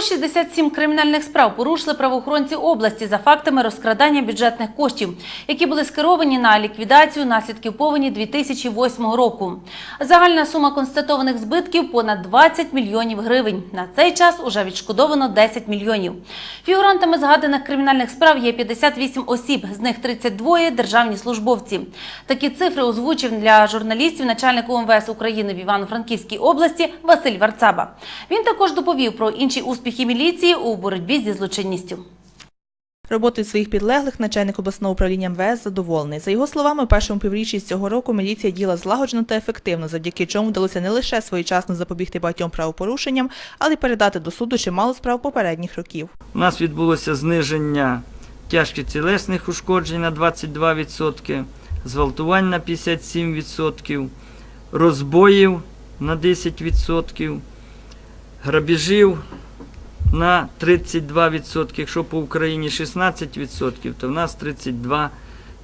167 кримінальних справ порушили правоохоронці області за фактами розкрадання бюджетних коштів, які були скеровані на ліквідацію наслідків повені 2008 року. Загальна сума констатованих збитків понад 20 мільйонів гривень. На цей час уже відшкодовано 10 мільйонів. Фігурантами згаданих кримінальних справ є 58 осіб, з них 32 – державні службовці. Такі цифри озвучив для журналістів начальник УМВС України в Івано-Франківській області Василь Варцаба. Він також доповів про інші успіхи міліції у боротьбі зі злочинністю. Роботою своїх підлеглих начальник обласного управління МВС задоволений. За його словами, у першому півріччі цього року міліція діяла злагоджено та ефективно, завдяки чому вдалося не лише своєчасно запобігти багатьом правопорушенням, але й передати до суду чимало справ попередніх років. У нас відбулося зниження тяжких тілесних ушкоджень на 22%, зґвалтувань на 57%, розбоїв на 10%, грабіжів на 32%. Якщо по Україні 16%, то в нас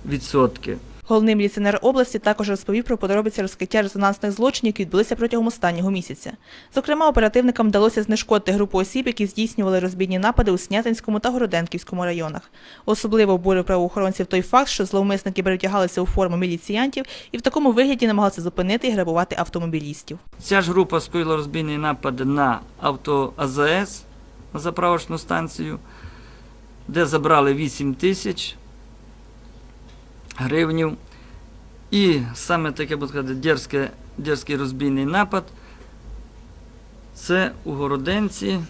32%. Головний міліціонер області також розповів про подробиці розкриття резонансних злочинів, які відбулися протягом останнього місяця. Зокрема, оперативникам вдалося знешкодити групу осіб, які здійснювали розбійні напади у Снятинському та Городенківському районах. Особливо обурив правоохоронців той факт, що зловмисники перевдягалися у форму міліціянтів і в такому вигляді намагалися зупинити і грабувати автомобілістів. Ця ж група скоїла розбійний напад на авто АЗС заправочну станцію, де забрали 8 тисяч гривнів. І саме таке, буду сказати, дерзке, дерзкий розбійний напад. Це у Городенці,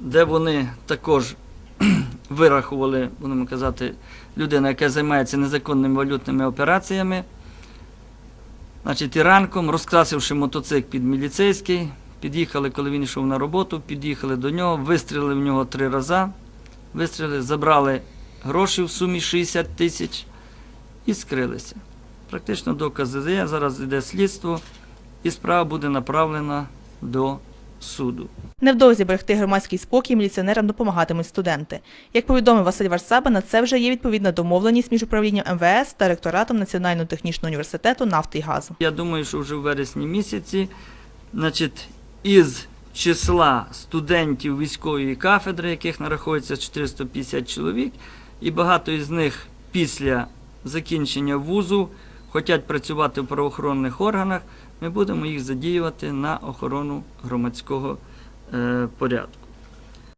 де вони також вирахували, будемо казати, людина, яка займається незаконними валютними операціями. Значить, і ранком, розкрасивши мотоцикл під міліцейський, під'їхали, коли він йшов на роботу, під'їхали до нього, вистрілили в нього три рази, вистрілили, забрали гроші в сумі 60 тисяч і скрилися. Практично докази є, зараз йде слідство, і справа буде направлена до суду. Невдовзі берегти громадський спокій міліціонерам допомагатимуть студенти. Як повідомив Василь Варсаба, на це вже є відповідна домовленість між управлінням МВС та ректоратом Національного технічного університету нафти і газу. Я думаю, що вже в вересні місяці, значить, із числа студентів військової кафедри, яких нараховується 450 чоловік, і багато із них після закінчення вузу хочуть працювати в правоохоронних органах, ми будемо їх задіювати на охорону громадського е, порядку.